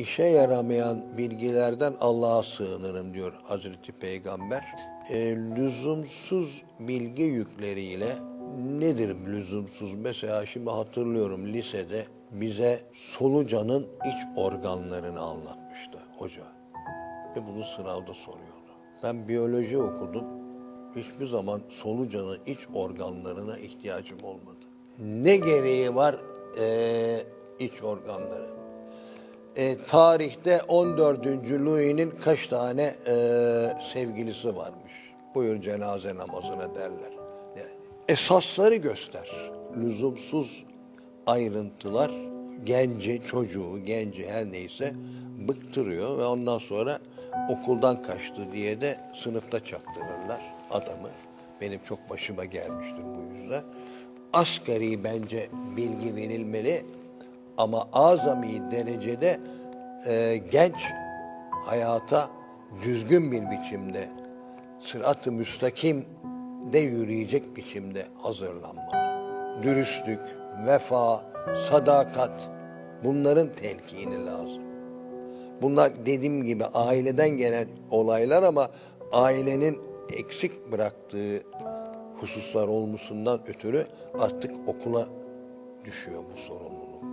işe yaramayan bilgilerden Allah'a sığınırım diyor Hazreti Peygamber. E, lüzumsuz bilgi yükleriyle nedir lüzumsuz? Mesela şimdi hatırlıyorum lisede bize solucanın iç organlarını anlatmıştı hoca. Ve bunu sınavda soruyordu. Ben biyoloji okudum. Hiçbir zaman solucanın iç organlarına ihtiyacım olmadı. Ne gereği var eee, iç organları? E, tarihte 14. Louis'nin kaç tane e, sevgilisi varmış? Buyur cenaze namazına derler. Esasları göster. Lüzumsuz ayrıntılar genci, çocuğu, genci her neyse bıktırıyor ve ondan sonra okuldan kaçtı diye de sınıfta çaktırırlar adamı. Benim çok başıma gelmiştir bu yüzden. Asgari bence bilgi verilmeli ama azami derecede e, genç hayata düzgün bir biçimde sırat-ı müstakim de yürüyecek biçimde hazırlanmalı. Dürüstlük, vefa, sadakat bunların telkini lazım. Bunlar dediğim gibi aileden gelen olaylar ama ailenin eksik bıraktığı hususlar olmasından ötürü artık okula düşüyor bu sorumluluk.